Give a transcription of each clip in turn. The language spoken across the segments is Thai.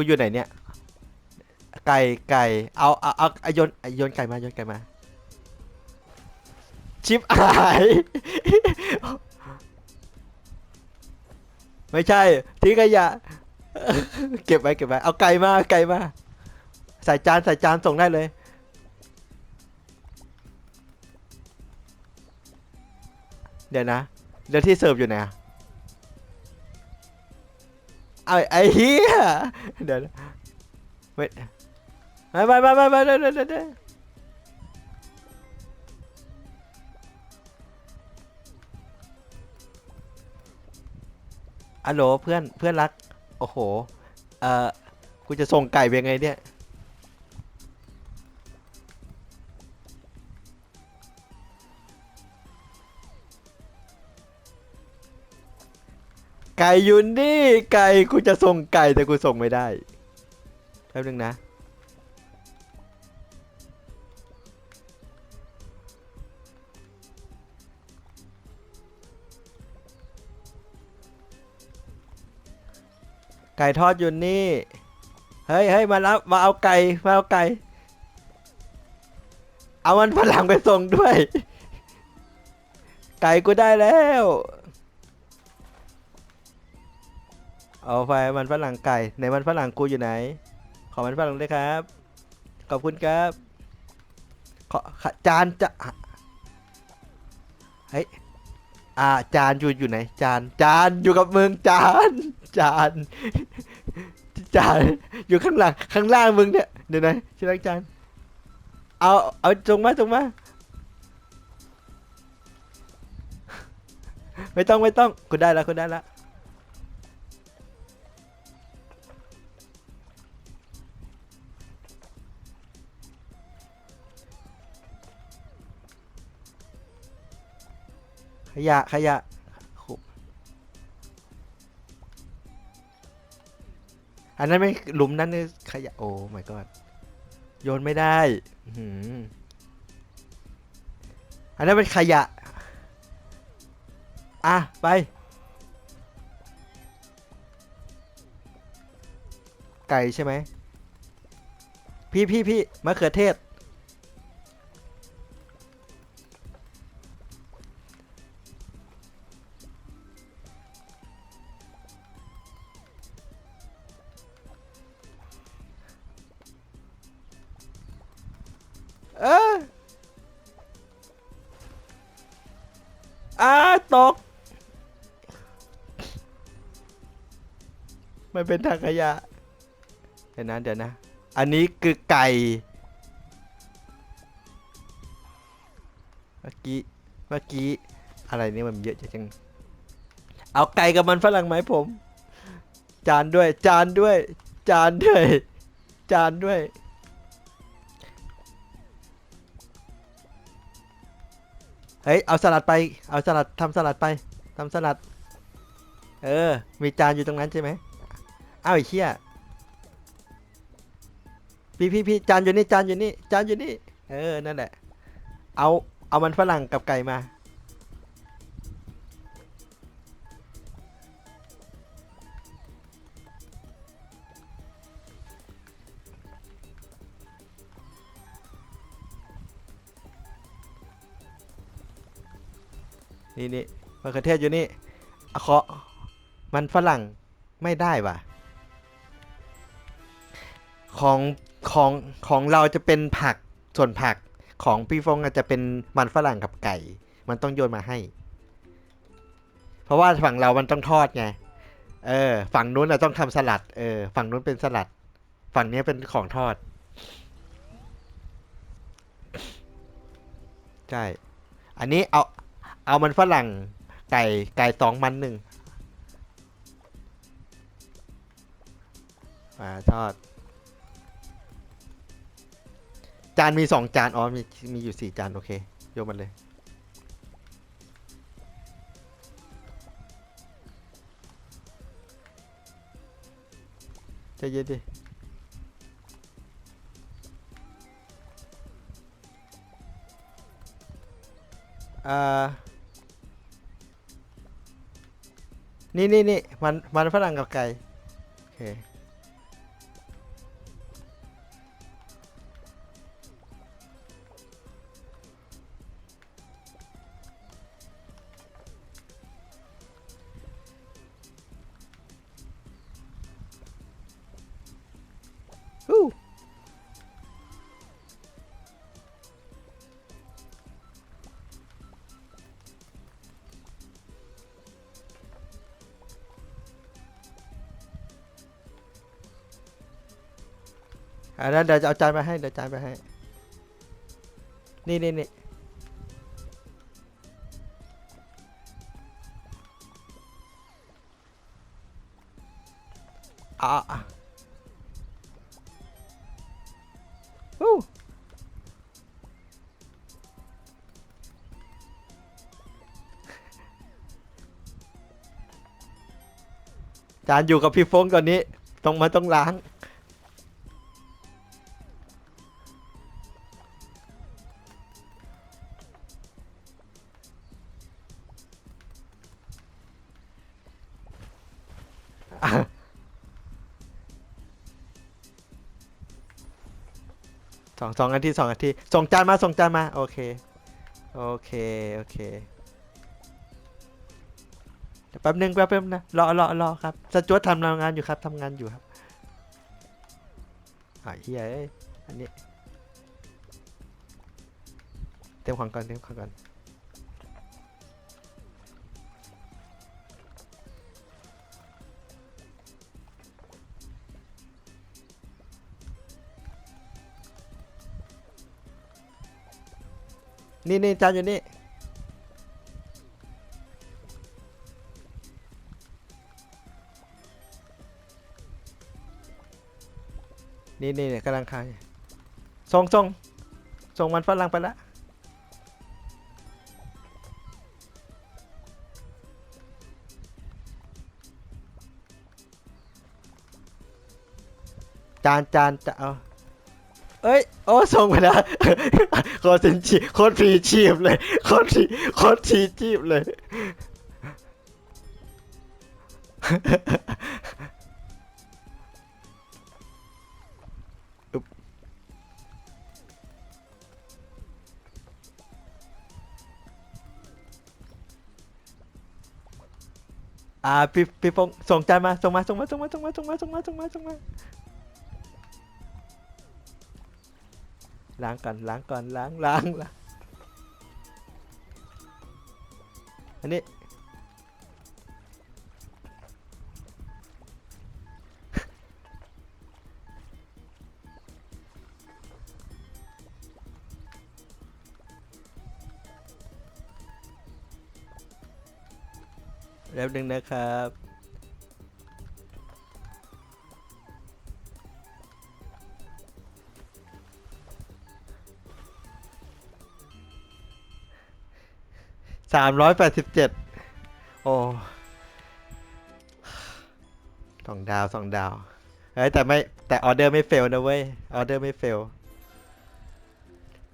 กูอยู่ไหนเนี่ย ไก่ไก่เอาเอาเอาเอาโยนโยนไก่มาโยนไก่มา ชิปหาย ไม่ใช่ทิ้งขยะ เก็บไว้เก็บไว้เอาไก่มาไก่มาใส่จานใส่จานส่งได้เลย เดี๋ยวนะเดี๋ยวที่เสิร์ฟอยู่ไหนอะ เอาไอ้เหี้ยเดี๋ยวนะไม่ไปไปไปไปไม่เดี๋ยวเดี๋ยวอัลโหลเพื่อนเพื่อนรัก โอ้โห เอ่อ กูจะส่งไก่ไปยังไงเนี่ย ไก่อยู่นี่ไก่กูจะส่งไก่แต่กูส่งไม่ได้แป๊บนึงนะ ไก่ทอดอยู่นี่ เฮ้ยเฮ้ยมารับมาเอาไก่มาเอาไก่ เอามันฝรั่งไปส่งด้วย ไก่กูได้แล้ว เอาไฟมันฝรั่งไก่ในมันฝรั่งกูอยู่ไหน ขอมันฝรั่งด้วยครับ ขอบคุณครับ ขอจานจะเฮ้ยอ่าจานอยู่อยู่ไหน จานจานอยู่กับมึงจานจานจานอยู่ข้างหลังข้างล่างมึงเนี่ยเดี๋ยวนะชิลังจานเอาเอาจงมาจงมาไม่ต้องไม่ต้องคุณได้แล้วคุณได้แล้ว ขยะขยะอันนั้นไม่หลุมนั้นนี่ขยะโอ้ my god โยนไม่ได้อันนั้นเป็นขยะ อะ ไป ไก่ใช่ไหม พี่พี่พี่มะเขือเทศ เอออาตก มันเป็นทางขยะเดี๋ยวนะเดี๋ยวนะ อันนี้คือไก่เมื่อกี้เมื่อกี้อะไรนี่มันเยอะจัง เอาไก่กับมันฝรั่งไหมผม จานด้วย จานด้วย จานด้วย จานด้วย เฮ้ย เอาสลัดไป เอาสลัดทำสลัดไปทำสลัด เออ มีจานอยู่ตรงนั้นใช่ไหมอ้าวไอ้เชี่ยพี่พี่พี่จานอยู่นี่จานอยู่นี่จานอยู่นี่ เออ นั่นแหละ เอา เอามันฝรั่งกับไก่มา นี่นี่มะเขือเทศอยู่นี่อะเคาะมันฝรั่งไม่ได้ว่ะ ของของของเราจะเป็นผักส่วนผักของพี่ฟงอาจจะเป็นมันฝรั่งกับไก่ มันต้องโยนมาให้ เพราะว่าฝั่งเรามันต้องทอดไง เออ ฝั่งนู้นเราต้องทำสลัด เออ ฝั่งนู้นเป็นสลัด ฝั่งนี้เป็นของทอด ใช่ อันนี้เอา เอามันฝรั่งไก่ไก่สองมันหนึ่งมาทอด จานมีสองจาน อ๋อ มีมีอยู่สี่จาน โอเค โยนมันเลย ใจเย็นดิอ่า นี่นี่นี่มันมันฝรั่งกับไก่โอเคฮู้ อ่าแล้วเดี๋ยวจะเอาจานมาให้ เดี๋ยวจานมาให้ นี่นี่นี่อะอะอู้จานอยู่กับพี่ฟงตอนนี้ ต้องมาต้องล้าง สองนาทีสองนาทีส่งจานมาส่งจานมาโอเคโอเคโอเคแป๊บนึงแป๊บนึงนะรอรอรอครับสจวตทำงานอยู่ครับทำงานอยู่ครับอ่าเฮ้ยอันนี้เต็มของก่อนเต็มของก่อน นี่นี่จานอยู่นี่ นี่นี่เนี่ยกำลังคายส่งส่งส่งมันฝรั่งไปละจานจานจะเอา เอ้ยโอ้ส่งไปแล้วโคตรสินชีโคตรพีชีพเลยโคตรทีโคตรทีชีพเลยอ่าพี่พี่ฟงส่งจานมาส่งมาส่งมาส่งมาส่งมาส่งมาส่งมาส่งมาส่งมา ล้างก่อนล้างก่อนล้างล้างล้างอันนี้ แล้วดึงนะครับ สามร้อยแปดสิบเจ็ดโอ้สองดาวสองดาวเฮ้ยแต่ไม่แต่ออเดอร์ไม่เฟลนะเว้ยออเดอร์ไม่เฟล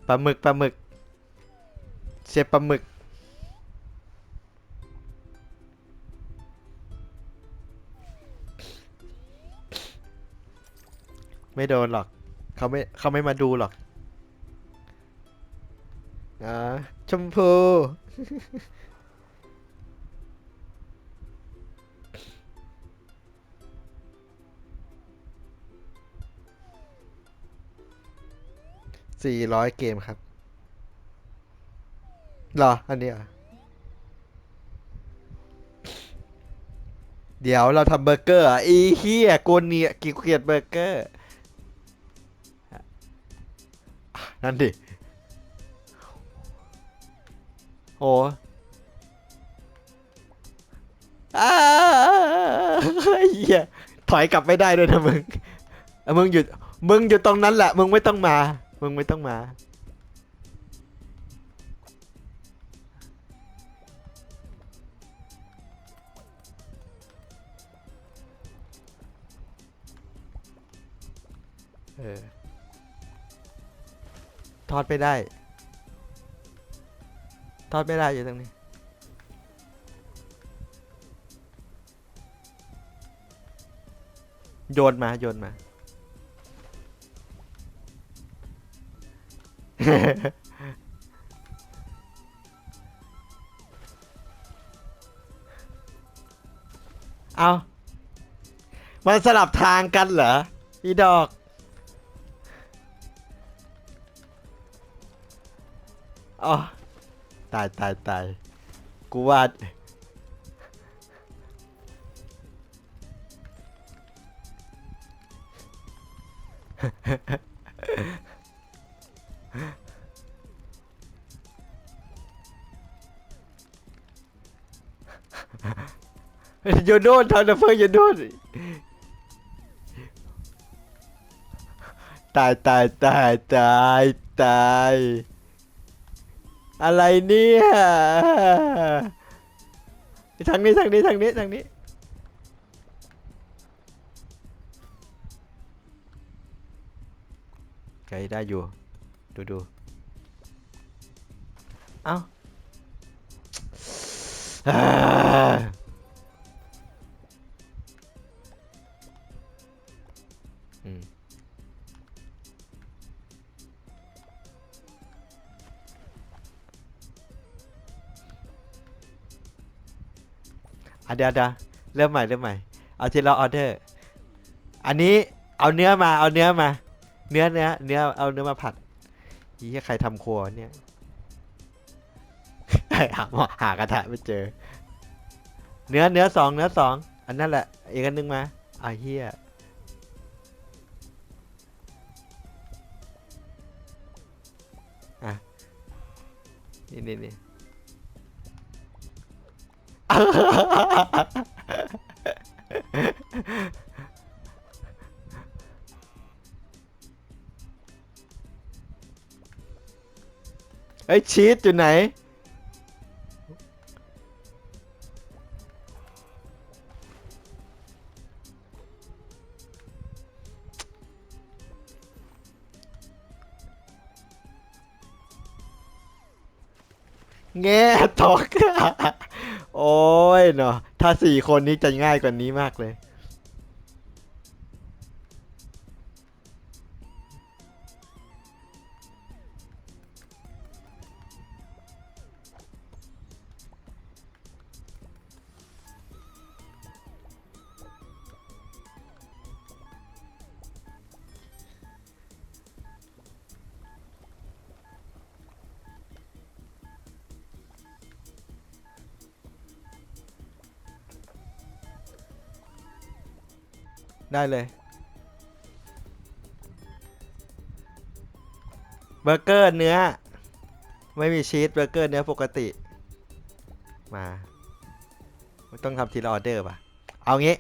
ปลาหมึกปลาหมึกเชฟปลาหมึกไม่โดนหรอก เขาไม่เขาไม่มาดูหรอก อ่า ชมพู สี่ร้อยเกมครับ เหรอ อันนี้เหรอเดี๋ยวเราทำเบอร์เกอร์อะ อีเฮียโกนเนียกี่เกียดเบอร์เกอร์ นั่นดิ โอ้อ้าเหี้ยถอยกลับไม่ได้ด้วยนะมึงมึงหยุด มึงอยู่ตรงนั้นแหละ มึงไม่ต้องมา มึงไม่ต้องมาเออทอดไม่ได้ ทอดไม่ได้อยู่ตรงนี้ โยนมา โยนมา เอามันสลับทางกันเหรออีดอกอ๋อ ตายตายตายกูว่าอยู่โน่นทางดับเพลิงอยู่โน่นตายตายตายตายตาย อะไรเนี่ยทางนี้ทางนี้ทางนี้ทางนี้ใครได้อยู่ ดูดูเอ้า เดี๋ยวเดี๋ยวเริ่มใหม่เริ่มใหม่ เอาทีละออเดอร์ อันนี้เอาเนื้อมาเอาเนื้อมา เนื้อเนื้อเนื้อเอาเนื้อมาผัดยี่ใครทำครัวเนี่ยหาหากระทะไม่เจอ เนื้อเนื้อสองเนื้อสองอันนั่นแหละอีกอันนึงมาอะเฮียนี่นี่นี่ ไอ้ชีสอยู่ไหน ถ้าสี่คนนี้จะง่ายกว่านี้มากเลย ได้เลย เบอร์เกอร์เนื้อ ไม่มีชีสเบอร์เกอร์เนื้อปกติ มาไม่ต้องทำทีละออเดอร์ป่ะ เอางี้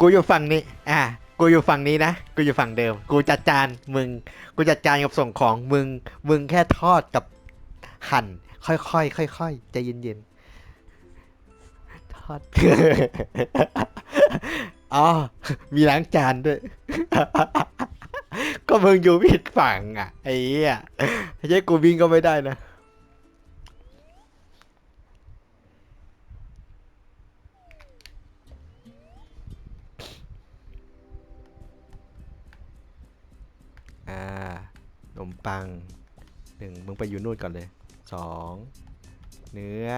กูอยู่ฝั่งนี้ อะ กูอยู่ฝั่งนี้นะ กูอยู่ฝั่งเดิม กูจัดจานมึง กูจัดจานกับส่งของมึง มึงแค่ทอดกับหั่น ค่อยๆค่อยๆใจเย็นๆทอด อ๋อ มีล้างจานด้วย ก็มึงอยู่ผิดฝั่งอะ ไอ้เหี้ยไม่ใช่กูวิ่งก็ไม่ได้นะ อ่าขนมปังหนึ่งมึงไปอยู่นู่นก่อนเลยสองเนื้อ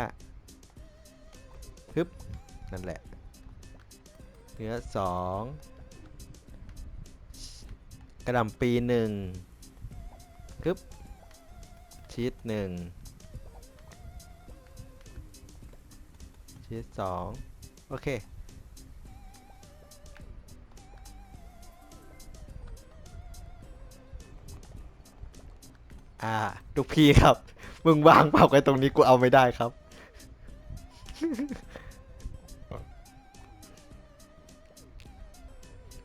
ฮึบ นั่นแหละ นื้อสองกระหล่ำปีหนึ่งฮึบชีสหนึ่งชีสสองโอเคอ่าลูกพี่ครับ มึงวางเปล่าไว้ตรงนี้กูเอาไม่ได้ครับ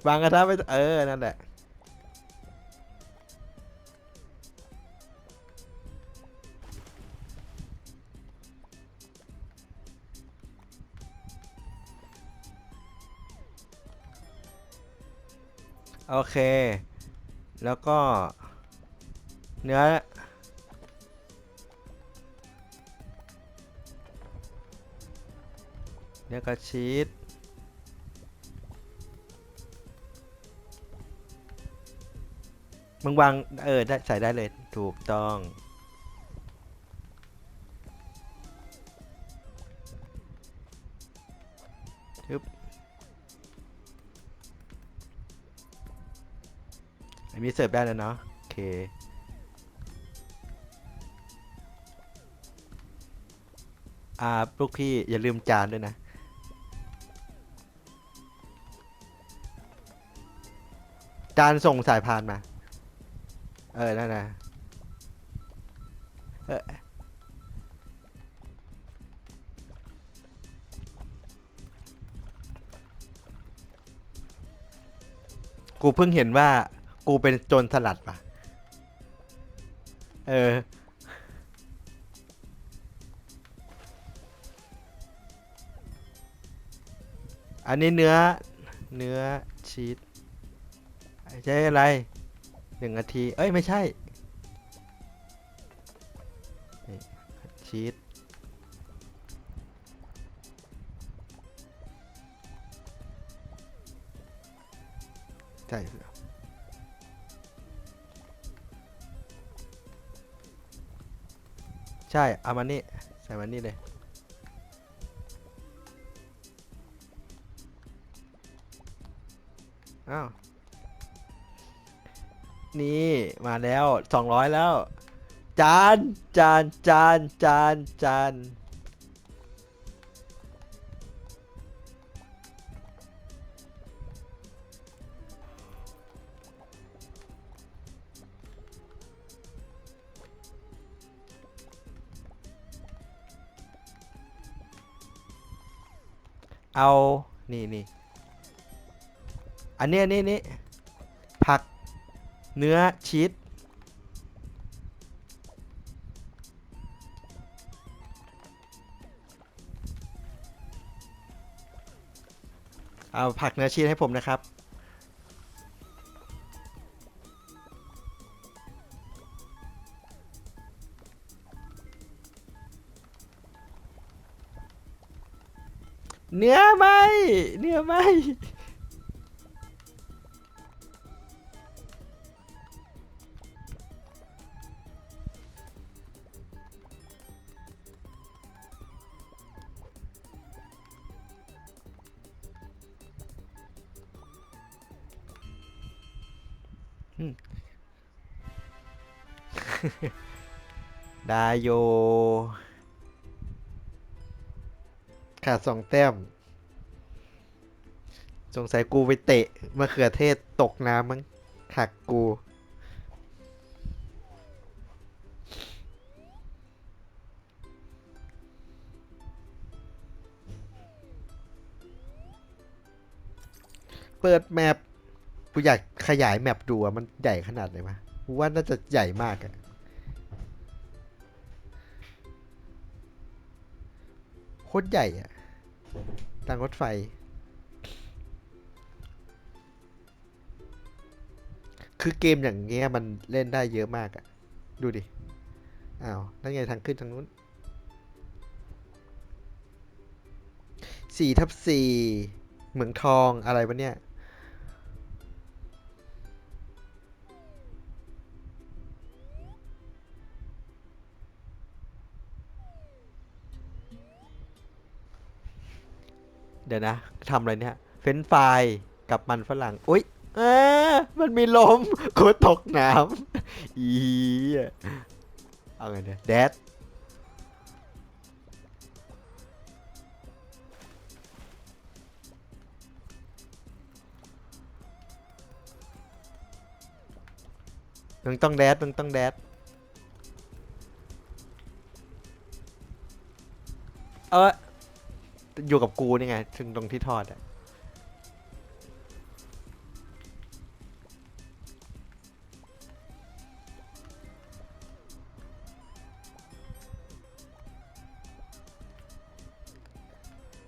วางกระทะไปเออ นั่นแหละ โอเค แล้วก็ เนื้อเนื้อกับชีส มึงวางเออได้ใส่ได้เลยถูกต้อง ทึบอันนี้เสิร์ฟได้แล้วเนาะโอเคอ่าลูกพี่อย่าลืมจานด้วยนะจานส่งสายพานมา เออ นั่นนะเออกูเพิ่งเห็นว่า กูเป็นโจรสลัดป่ะ เออ อันนี้เนื้อ เนื้อชีสใช่อะไร หนึ่งนาที เอ้ย ไม่ใช่ชีสใช่ใช่ เอามานี่ ใส่มานี่เลยอ้าว นี่มาแล้วสองร้อยแล้ว จานจานจานจานจานเอา นี่นี่ อันนี้อันนี้นี่ เนื้อชีสเอาผักเนื้อชีสให้ผมนะครับเนื้อไหมเนื้อไหม ได้โย ขาดสองแต้ม สงสัยกูไปเตะมะเขือเทศตกน้ำมั้งหักกู เปิดแมป กูอยากขยายแมปดูอะมันใหญ่ขนาดไหนวะกูว่าน่าจะใหญ่มากอะโคตรใหญ่อะทางรถไฟ คือเกมอย่างเงี้ยมันเล่นได้เยอะมากอะดูดิ อ้าว นั่นไงทางขึ้นทางนู้นสี่ทับสี่เหมืองทองอะไรวะเนี่ย ดี๋ยวนะทำอะไรเนี่ย เฟรนช์ฟกับมันฝรั่ง อุ๊ยเออมันมีลมกูตกน้ำอีเอาไงเนี่ยแดดมึงต้องแดดมึงต้องแดดเออ อยู่กับกูนี่ไง ถึงตรงที่ทอดอะ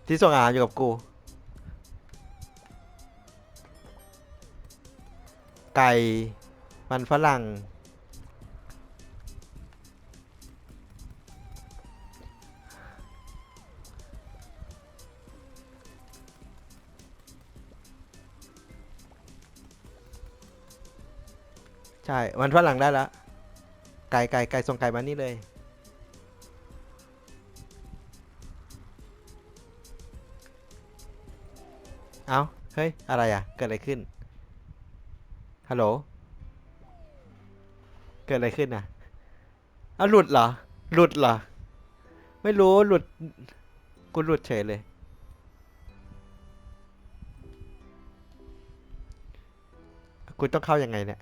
ที่ส่งอาหารอยู่กับกู ไก่ มันฝรั่ง ใช่ มันฝรั่งได้แล้วไก่ไก่ไก่ส่งไก่มานี่เลย เอ้าเฮ้ย อะไรอะ เกิดอะไรขึ้น ฮัลโหล เกิดอะไรขึ้นอะเอ้าหลุดเหรอ หลุดเหรอ ไม่รู้ หลุด กูหลุดเฉยเลย กูต้องเข้ายังไงเนี่ย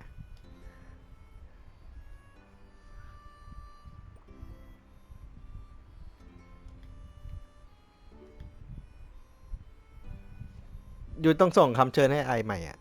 ยูต้องส่งคำเชิญให้ไอใหม่อะ